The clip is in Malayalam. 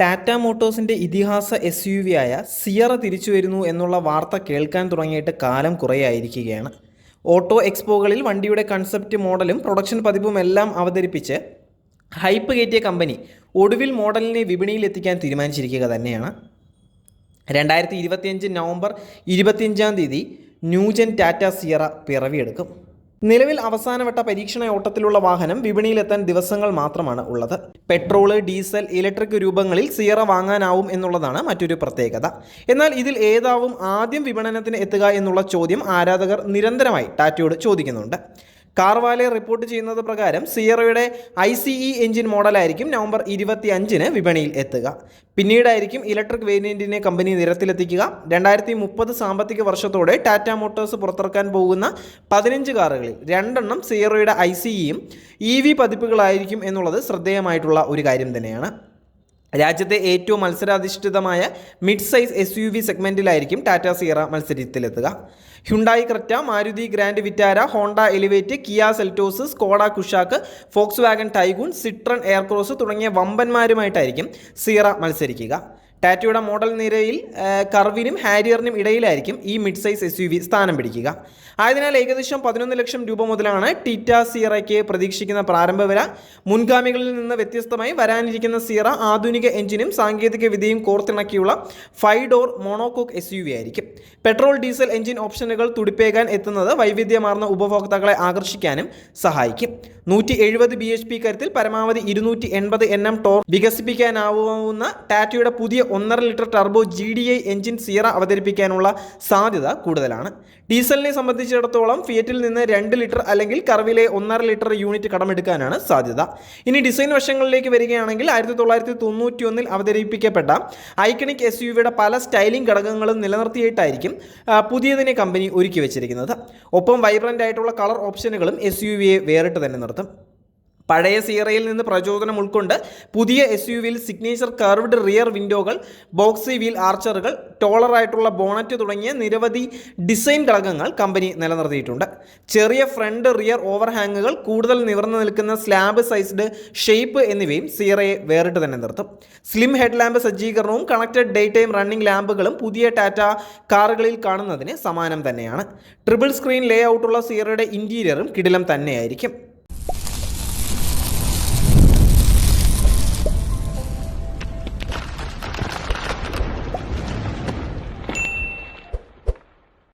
ടാറ്റ മോട്ടോഴ്സിന്റെ ഇതിഹാസ എസ് യു വി ആയ സിയറ തിരിച്ചു വരുന്നു എന്നുള്ള വാർത്ത കേൾക്കാൻ തുടങ്ങിയിട്ട് കാലം കുറേയായിരിക്കുകയാണ്. ഓട്ടോ എക്സ്പോകളിൽ വണ്ടിയുടെ കൺസെപ്റ്റ് മോഡലും പ്രൊഡക്ഷൻ പതിപ്പും എല്ലാം അവതരിപ്പിച്ച് ഹൈപ്പ് കയറ്റിയ കമ്പനി ഒടുവിൽ മോഡലിനെ വിപണിയിൽ എത്തിക്കാൻ തീരുമാനിച്ചിരിക്കുക തന്നെയാണ്. രണ്ടായിരത്തി ഇരുപത്തിയഞ്ച് നവംബർ ഇരുപത്തിയഞ്ചാം തീയതി ന്യൂജൻ ടാറ്റ സിയറ പിറവിയെടുക്കും. നിലവിൽ അവസാനവട്ട പരീക്ഷണ ഓട്ടത്തിലുള്ള വാഹനം വിപണിയിലെത്താൻ ദിവസങ്ങൾ മാത്രമാണ് ഉള്ളത്. പെട്രോൾ ഡീസൽ ഇലക്ട്രിക് രൂപങ്ങളിൽ സിയറ വാങ്ങാനാവും എന്നുള്ളതാണ് മറ്റൊരു പ്രത്യേകത. എന്നാൽ ഇതിൽ ഏതാവും ആദ്യം വിപണനത്തിന് എത്തുക എന്നുള്ള ചോദ്യം ആരാധകർ നിരന്തരമായി ടാറ്റയോട് ചോദിക്കുന്നുണ്ട്. കാർവാലെ റിപ്പോർട്ട് ചെയ്യുന്നത് പ്രകാരം സിയറയുടെ ഐ സി ഇ എഞ്ചിൻ മോഡലായിരിക്കും നവംബർ ഇരുപത്തി അഞ്ചിന് വിപണിയിൽ എത്തുക. പിന്നീടായിരിക്കും ഇലക്ട്രിക് വേരിയന്റിനെ കമ്പനി നിരത്തിലെത്തിക്കുക. രണ്ടായിരത്തി മുപ്പത് സാമ്പത്തിക വർഷത്തോടെ ടാറ്റ മോട്ടോഴ്സ് പുറത്തിറക്കാൻ പോകുന്ന പതിനഞ്ച് കാറുകളിൽ രണ്ടെണ്ണം സിയറയുടെ ഐ സി ഇയും ഇ വി പതിപ്പുകളായിരിക്കും എന്നുള്ളത് ശ്രദ്ധേയമായിട്ടുള്ള ഒരു കാര്യം തന്നെയാണ്. രാജ്യത്തെ ഏറ്റവും മത്സരാധിഷ്ഠിതമായ mid size S U V സെഗ്മെന്റിലായിരിക്കും Tata Sierra മത്സരത്തിലെത്തുക. Hyundai Creta Maruti grand Vitara Honda Elevate Kia Seltos Skoda Kushaq Volkswagen Taigun Citroen Aircross തുടങ്ങിയ വമ്പന്മാരുമായിട്ടായിരിക്കും സിയറ മത്സരിക്കുക. ടാറ്റയുടെ മോഡൽ നിരയിൽ കർവിനും ഹാരിയറിനും ഇടയിലായിരിക്കും ഈ mid size S U V സ്ഥാനം പിടിക്കുക. ആയതിനാൽ ഏകദേശം പതിനൊന്ന് ലക്ഷം രൂപ മുതലാണ് ടിറ്റ സിയറയ്ക്ക് പ്രതീക്ഷിക്കുന്ന പ്രാരംഭ വില. മുൻഗാമികളിൽ നിന്ന് വ്യത്യസ്തമായി വരാനിരിക്കുന്ന സിയറ ആധുനിക എഞ്ചിനും സാങ്കേതിക വിദ്യയും കോർത്തിണക്കിയുള്ള five door monocoque S U V ആയിരിക്കും. പെട്രോൾ ഡീസൽ എഞ്ചിൻ ഓപ്ഷനുകൾ തുടിപ്പേകാൻ എത്തുന്നത് വൈവിധ്യമാർന്ന ഉപഭോക്താക്കളെ ആകർഷിക്കാനും സഹായിക്കും. നൂറ്റി എഴുപത് ബി എച്ച് പി കരുത്തിൽ പരമാവധി ഇരുന്നൂറ്റി എൺപത് എൻ എം ടോർ വികസിപ്പിക്കാനാവുന്ന ടാറ്റയുടെ പുതിയ ഒന്നര litre turbo G D I engine Sierra അവതരിപ്പിക്കാനുള്ള സാധ്യത കൂടുതലാണ്. ഡീസലിനെ സംബന്ധിച്ചിടത്തോളം ഫിയറ്റിൽ നിന്ന് രണ്ട് ലിറ്റർ അല്ലെങ്കിൽ കർവിലെ ഒന്നര ലിറ്റർ യൂണിറ്റ് കടമെടുക്കാനാണ് സാധ്യത. ഇനി ഡിസൈൻ വശങ്ങളിലേക്ക് വരികയാണെങ്കിൽ ആയിരത്തി തൊള്ളായിരത്തി തൊണ്ണൂറ്റി ഒന്നിൽ അവതരിപ്പിക്കപ്പെട്ട ഐക്കണിക് എസ് യു വിയുടെ പല സ്റ്റൈലിംഗ് ഘടകങ്ങളും നിലനിർത്തിയിട്ടായിരിക്കും പുതിയതിനെ കമ്പനി ഒരുക്കി വെച്ചിരിക്കുന്നത് ഒപ്പം വൈബ്രന്റ് ആയിട്ടുള്ള കളർ ഓപ്ഷനുകളും എസ് യു വിയെ വേറിട്ട് തന്നെ നിർത്തും. പഴയ സിയറയിൽ നിന്ന് പ്രചോദനം ഉൾക്കൊണ്ട് പുതിയ എസ് യു വിയിൽ സിഗ്നേച്ചർ കർവ്ഡ് റിയർ വിൻഡോകൾ ബോക്സി വീൽ ആർച്ചറുകൾ ടോളറായിട്ടുള്ള ബോണറ്റ് തുടങ്ങിയ നിരവധി ഡിസൈൻ ഘടകങ്ങൾ കമ്പനി നിലനിർത്തിയിട്ടുണ്ട്. ചെറിയ ഫ്രണ്ട് റിയർ ഓവർഹാങ്ങുകൾ കൂടുതൽ നിവർന്നു നിൽക്കുന്ന സ്ലാബ് സൈസ്ഡ് ഷേപ്പ് എന്നിവയും സിയറയെ വേറിട്ട് തന്നെ നിർത്തും. സ്ലിം ഹെഡ് ലാമ്പ് സജ്ജീകരണവും കണക്റ്റഡ് ഡേ ടൈം റണ്ണിംഗ് ലാമ്പുകളും പുതിയ ടാറ്റ കാറുകളിൽ കാണുന്നതിന് സമാനം തന്നെയാണ്. ട്രിപ്പിൾ സ്ക്രീൻ ലേ ഔട്ടുള്ള സിയറയുടെ ഇന്റീരിയറും കിടിലം തന്നെയായിരിക്കും.